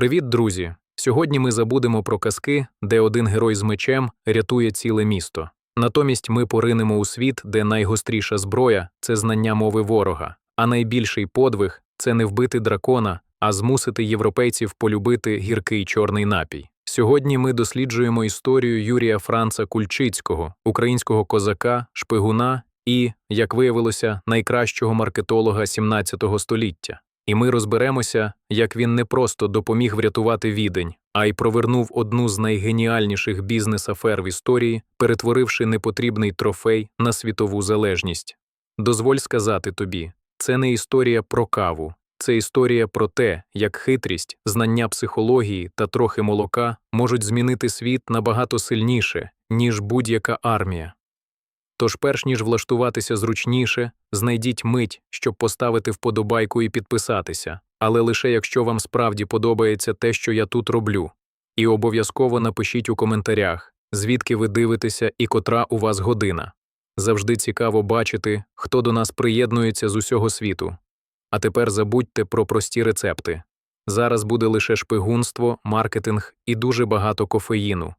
Привіт, друзі! Сьогодні ми забудемо про казки, де один герой з мечем рятує ціле місто. Натомість ми поринемо у світ, де найгостріша зброя це знання мови ворога, а найбільший подвиг це не вбити дракона, а змусити європейців полюбити гіркий чорний напій. Сьогодні ми досліджуємо історію Юрія Франца Кульчицького, українського козака, шпигуна і, як виявилося, найкращого маркетолога 17 століття. І ми розберемося, як він не просто допоміг врятувати відень, а й провернув одну з найгеніальніших бізнес-афер в історії, перетворивши непотрібний трофей на світову залежність. Дозволь сказати тобі, це не історія про каву, це історія про те, як хитрість, знання психології та трохи молока можуть змінити світ набагато сильніше, ніж будь-яка армія. Тож, перш ніж влаштуватися зручніше, знайдіть мить, щоб поставити вподобайку і підписатися, але лише якщо вам справді подобається те, що я тут роблю. І обов'язково напишіть у коментарях, звідки ви дивитеся і котра у вас година. Завжди цікаво бачити, хто до нас приєднується з усього світу. А тепер забудьте про прості рецепти. Зараз буде лише шпигунство, маркетинг і дуже багато кофеїну.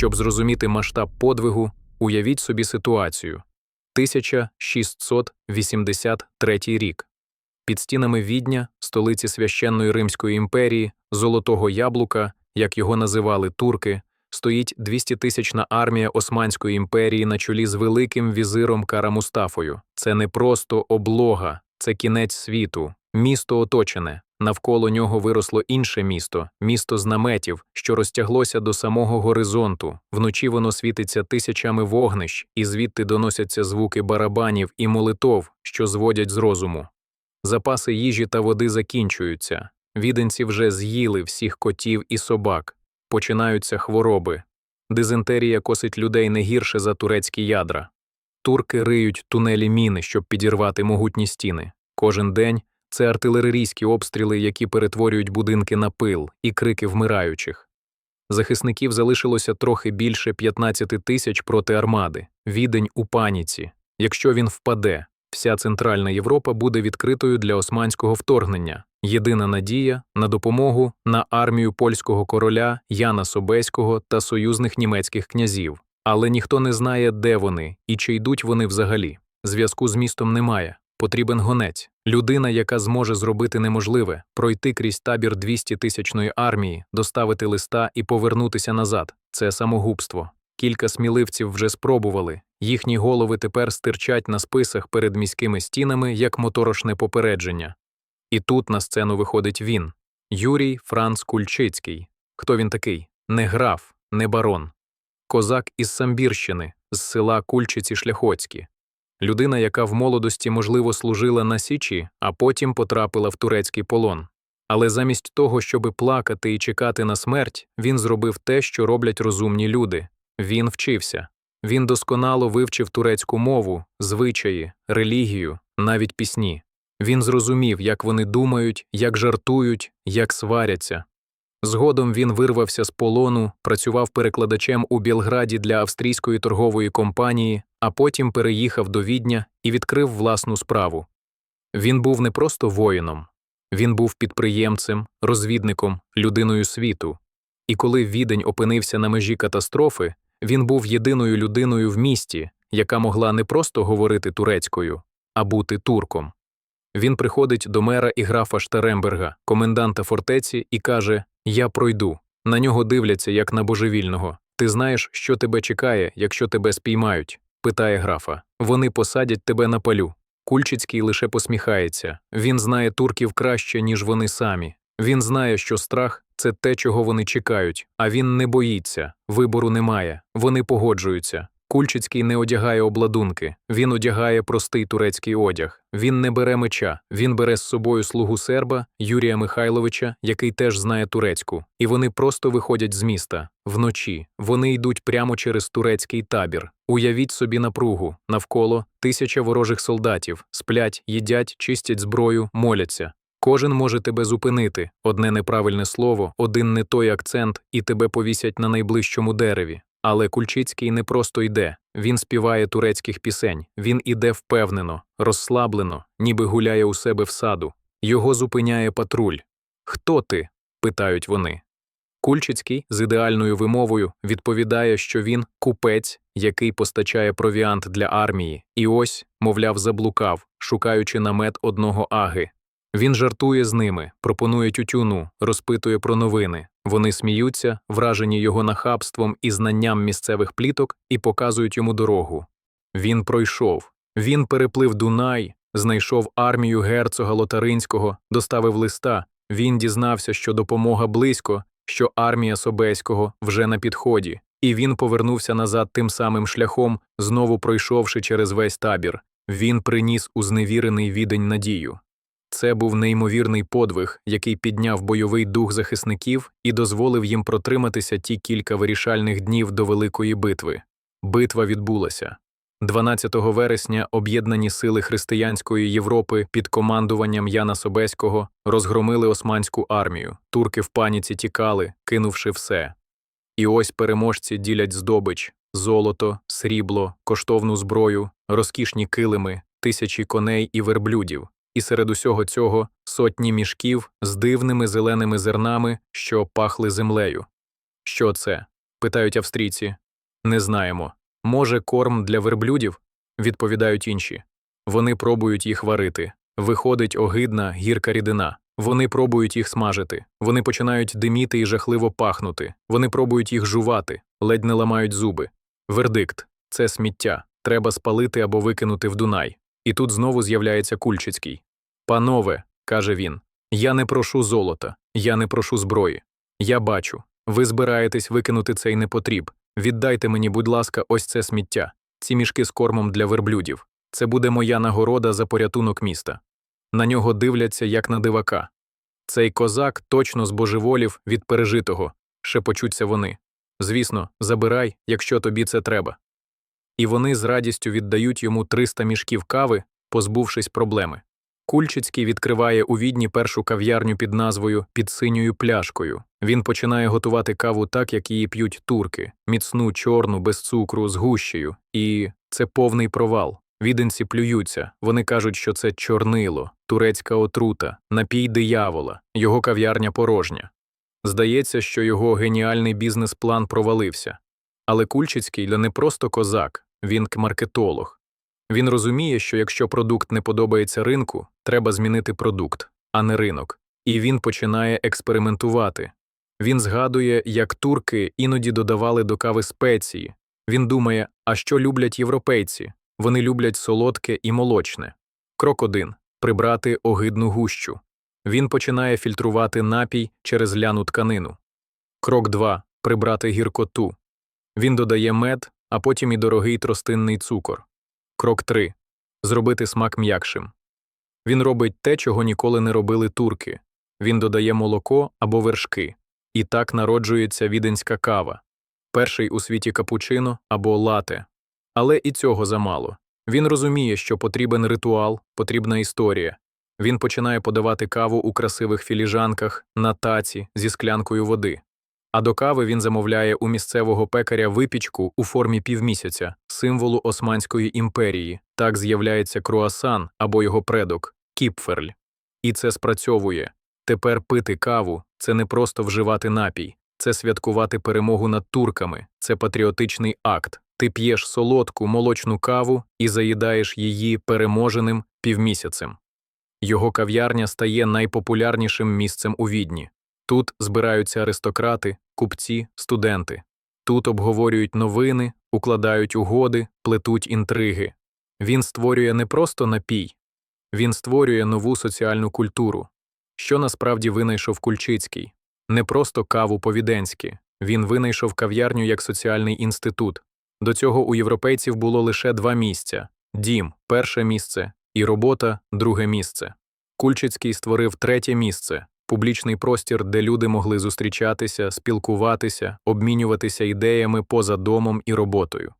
Щоб зрозуміти масштаб подвигу, уявіть собі ситуацію 1683 рік. Під стінами Відня, столиці священної Римської імперії, Золотого Яблука, як його називали турки, стоїть 200-тисячна армія Османської імперії на чолі з великим візиром Кара Мустафою. Це не просто облога, це кінець світу, місто оточене. Навколо нього виросло інше місто, місто знаметів, що розтяглося до самого горизонту. Вночі воно світиться тисячами вогнищ, і звідти доносяться звуки барабанів і молитов, що зводять з розуму. Запаси їжі та води закінчуються. Віденці вже з'їли всіх котів і собак. Починаються хвороби. Дизентерія косить людей не гірше за турецькі ядра. Турки риють тунелі міни, щоб підірвати могутні стіни. Кожен день це артилерійські обстріли, які перетворюють будинки на пил і крики вмираючих. Захисників залишилося трохи більше 15 тисяч проти армади. Відень у паніці. Якщо він впаде, вся Центральна Європа буде відкритою для османського вторгнення. Єдина надія на допомогу на армію польського короля Яна Собеського та союзних німецьких князів. Але ніхто не знає, де вони і чи йдуть вони взагалі. Зв'язку з містом немає. Потрібен гонець, людина, яка зможе зробити неможливе, пройти крізь табір 200-тисячної армії, доставити листа і повернутися назад. Це самогубство. Кілька сміливців вже спробували. Їхні голови тепер стирчать на списах перед міськими стінами як моторошне попередження. І тут на сцену виходить він Юрій Франц Кульчицький. Хто він такий? Не граф, не барон. Козак із Самбірщини, з села Кульчиці Шляхоцькі. Людина, яка в молодості, можливо, служила на Січі, а потім потрапила в турецький полон. Але замість того, щоби плакати і чекати на смерть, він зробив те, що роблять розумні люди. Він вчився. Він досконало вивчив турецьку мову, звичаї, релігію, навіть пісні. Він зрозумів, як вони думають, як жартують, як сваряться. Згодом він вирвався з полону, працював перекладачем у Білграді для австрійської торгової компанії, а потім переїхав до Відня і відкрив власну справу. Він був не просто воїном, він був підприємцем, розвідником, людиною світу. І коли відень опинився на межі катастрофи, він був єдиною людиною в місті, яка могла не просто говорити турецькою, а бути турком. Він приходить до мера і графа Штаремберга, коменданта фортеці, і каже: Я пройду. На нього дивляться, як на божевільного. Ти знаєш, що тебе чекає, якщо тебе спіймають? Питає графа. Вони посадять тебе на палю. Кульчицький лише посміхається. Він знає турків краще, ніж вони самі. Він знає, що страх це те, чого вони чекають, а він не боїться, вибору немає, вони погоджуються. Кульчицький не одягає обладунки, він одягає простий турецький одяг. Він не бере меча, він бере з собою слугу серба Юрія Михайловича, який теж знає турецьку, і вони просто виходять з міста вночі. Вони йдуть прямо через турецький табір. Уявіть собі напругу навколо тисяча ворожих солдатів, сплять, їдять, чистять зброю, моляться. Кожен може тебе зупинити, одне неправильне слово, один не той акцент, і тебе повісять на найближчому дереві. Але Кульчицький не просто йде, він співає турецьких пісень, він іде впевнено, розслаблено, ніби гуляє у себе в саду. Його зупиняє патруль. Хто ти? питають вони. Кульчицький з ідеальною вимовою відповідає, що він купець, який постачає провіант для армії, і ось, мовляв, заблукав, шукаючи намет одного аги. Він жартує з ними, пропонує тютюну, розпитує про новини. Вони сміються, вражені його нахабством і знанням місцевих пліток, і показують йому дорогу. Він пройшов, він переплив Дунай, знайшов армію герцога Лотаринського, доставив листа. Він дізнався, що допомога близько, що армія Собеського вже на підході, і він повернувся назад тим самим шляхом, знову пройшовши через весь табір. Він приніс у зневірений відень надію. Це був неймовірний подвиг, який підняв бойовий дух захисників і дозволив їм протриматися ті кілька вирішальних днів до Великої битви. Битва відбулася. 12 вересня об'єднані сили християнської Європи під командуванням Яна Собеського розгромили османську армію. Турки в паніці тікали, кинувши все. І ось переможці ділять здобич золото, срібло, коштовну зброю, розкішні килими, тисячі коней і верблюдів, і серед усього цього сотні мішків з дивними зеленими зернами, що пахли землею. Що це? питають австрійці. Не знаємо. Може, корм для верблюдів? відповідають інші. Вони пробують їх варити. Виходить огидна гірка рідина. Вони пробують їх смажити. Вони починають диміти і жахливо пахнути. Вони пробують їх жувати, ледь не ламають зуби. Вердикт це сміття. Треба спалити або викинути в Дунай. І тут знову з'являється Кульчицький. Панове, каже він, я не прошу золота, я не прошу зброї. Я бачу, ви збираєтесь викинути цей непотріб. Віддайте мені, будь ласка, ось це сміття, ці мішки з кормом для верблюдів. Це буде моя нагорода за порятунок міста. На нього дивляться, як на дивака. Цей козак точно збожеволів від пережитого, шепочуться вони. Звісно, забирай, якщо тобі це треба. І вони з радістю віддають йому 300 мішків кави, позбувшись проблеми. Кульчицький відкриває у відні першу кав'ярню під назвою Під синьою пляшкою. Він починає готувати каву так, як її п'ють турки, міцну, чорну, без цукру, з гущею. І це повний провал. Віденці плюються, вони кажуть, що це чорнило, турецька отрута, напій диявола, його кав'ярня порожня. Здається, що його геніальний бізнес-план провалився. Але Кульчицький не просто козак, він маркетолог. Він розуміє, що якщо продукт не подобається ринку, треба змінити продукт, а не ринок. І він починає експериментувати. Він згадує, як турки іноді додавали до кави спеції. Він думає, а що люблять європейці? Вони люблять солодке і молочне. Крок 1. прибрати огидну гущу. Він починає фільтрувати напій через ляну тканину. Крок 2. прибрати гіркоту. Він додає мед, а потім і дорогий тростинний цукор. Крок 3. Зробити смак м'якшим. Він робить те, чого ніколи не робили турки. Він додає молоко або вершки. І так народжується віденська кава, перший у світі капучино або лате. Але і цього замало. Він розуміє, що потрібен ритуал, потрібна історія. Він починає подавати каву у красивих філіжанках, на таці зі склянкою води. А до кави він замовляє у місцевого пекаря випічку у формі півмісяця, символу Османської імперії. Так з'являється круасан або його предок кіпферль. І це спрацьовує. Тепер пити каву це не просто вживати напій, це святкувати перемогу над турками, це патріотичний акт. Ти п'єш солодку молочну каву і заїдаєш її переможеним півмісяцем. Його кав'ярня стає найпопулярнішим місцем у відні. Тут збираються аристократи, купці, студенти. Тут обговорюють новини, укладають угоди, плетуть інтриги. Він створює не просто напій, він створює нову соціальну культуру. Що насправді винайшов Кульчицький? Не просто каву повіденськи, він винайшов кав'ярню як соціальний інститут. До цього у європейців було лише два місця дім перше місце, і робота друге місце. Кульчицький створив третє місце публічний простір, де люди могли зустрічатися, спілкуватися, обмінюватися ідеями поза домом і роботою.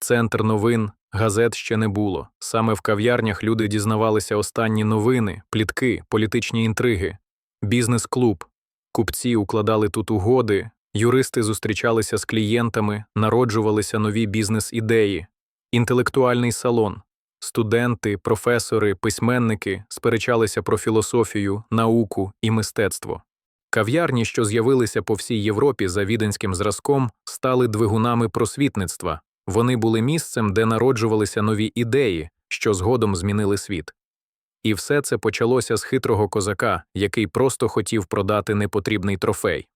Центр новин, газет ще не було. Саме в кав'ярнях люди дізнавалися останні новини, плітки, політичні інтриги, бізнес-клуб. Купці укладали тут угоди, Юристи зустрічалися з клієнтами, народжувалися нові бізнес-ідеї, інтелектуальний салон. Студенти, професори, письменники сперечалися про філософію, науку і мистецтво. Кав'ярні, що з'явилися по всій Європі за віденським зразком, стали двигунами просвітництва. Вони були місцем, де народжувалися нові ідеї, що згодом змінили світ. І все це почалося з хитрого козака, який просто хотів продати непотрібний трофей.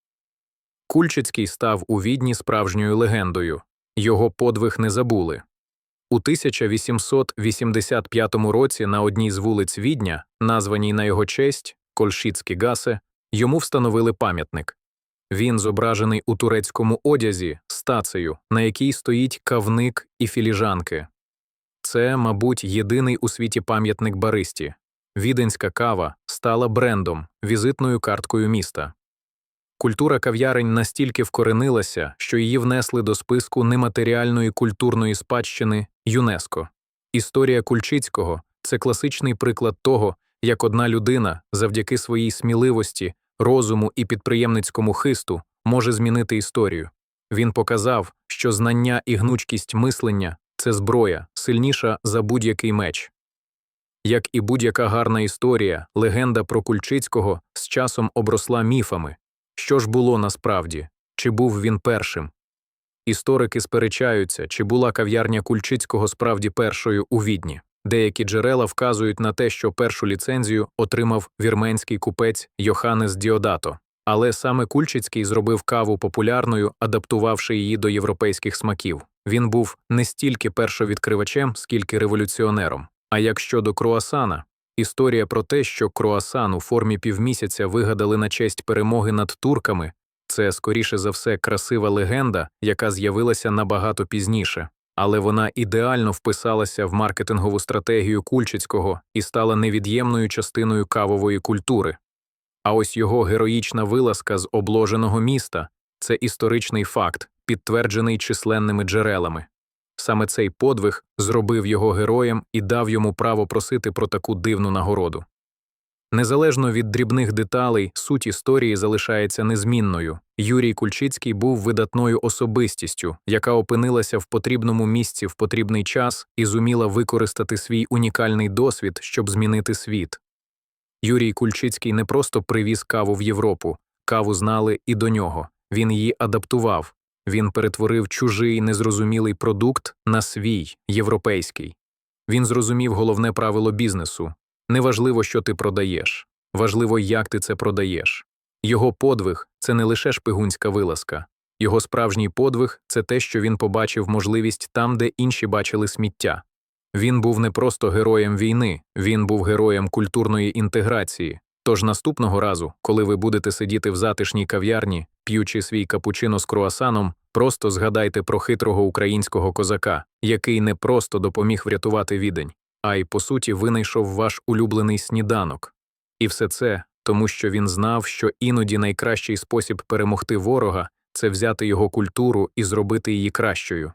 Кульчицький став у відні справжньою легендою, його подвиг не забули. У 1885 році на одній з вулиць Відня, названій на його честь Кольшіцькі Гасе, йому встановили пам'ятник. Він зображений у турецькому одязі з тацею, на якій стоїть кавник і філіжанки. Це, мабуть, єдиний у світі пам'ятник баристі. Віденська кава стала брендом, візитною карткою міста. Культура кав'ярень настільки вкоренилася, що її внесли до списку нематеріальної культурної спадщини ЮНЕСКО. Історія Кульчицького це класичний приклад того, як одна людина завдяки своїй сміливості, розуму і підприємницькому хисту може змінити історію. Він показав, що знання і гнучкість мислення це зброя, сильніша за будь-який меч. Як і будь-яка гарна історія, легенда про Кульчицького з часом обросла міфами. Що ж було насправді? Чи був він першим? Історики сперечаються, чи була кав'ярня Кульчицького справді першою у відні. Деякі джерела вказують на те, що першу ліцензію отримав вірменський купець Йоханнес Діодато. Але саме Кульчицький зробив каву популярною, адаптувавши її до європейських смаків. Він був не стільки першовідкривачем, скільки революціонером. А як щодо круасана, історія про те, що круасан у формі півмісяця вигадали на честь перемоги над турками, це, скоріше за все, красива легенда, яка з'явилася набагато пізніше, але вона ідеально вписалася в маркетингову стратегію Кульчицького і стала невід'ємною частиною кавової культури. А ось його героїчна вилазка з обложеного міста це історичний факт, підтверджений численними джерелами. Саме цей подвиг зробив його героєм і дав йому право просити про таку дивну нагороду. Незалежно від дрібних деталей, суть історії залишається незмінною. Юрій Кульчицький був видатною особистістю, яка опинилася в потрібному місці в потрібний час і зуміла використати свій унікальний досвід, щоб змінити світ. Юрій Кульчицький не просто привіз каву в Європу, каву знали і до нього. Він її адаптував, він перетворив чужий незрозумілий продукт на свій європейський. Він зрозумів головне правило бізнесу неважливо, що ти продаєш, важливо, як ти це продаєш. Його подвиг це не лише шпигунська вилазка, його справжній подвиг це те, що він побачив можливість там, де інші бачили сміття. Він був не просто героєм війни, він був героєм культурної інтеграції. Тож наступного разу, коли ви будете сидіти в затишній кав'ярні, п'ючи свій капучино з круасаном, просто згадайте про хитрого українського козака, який не просто допоміг врятувати відень, а й, по суті, винайшов ваш улюблений сніданок. І все це тому, що він знав, що іноді найкращий спосіб перемогти ворога це взяти його культуру і зробити її кращою.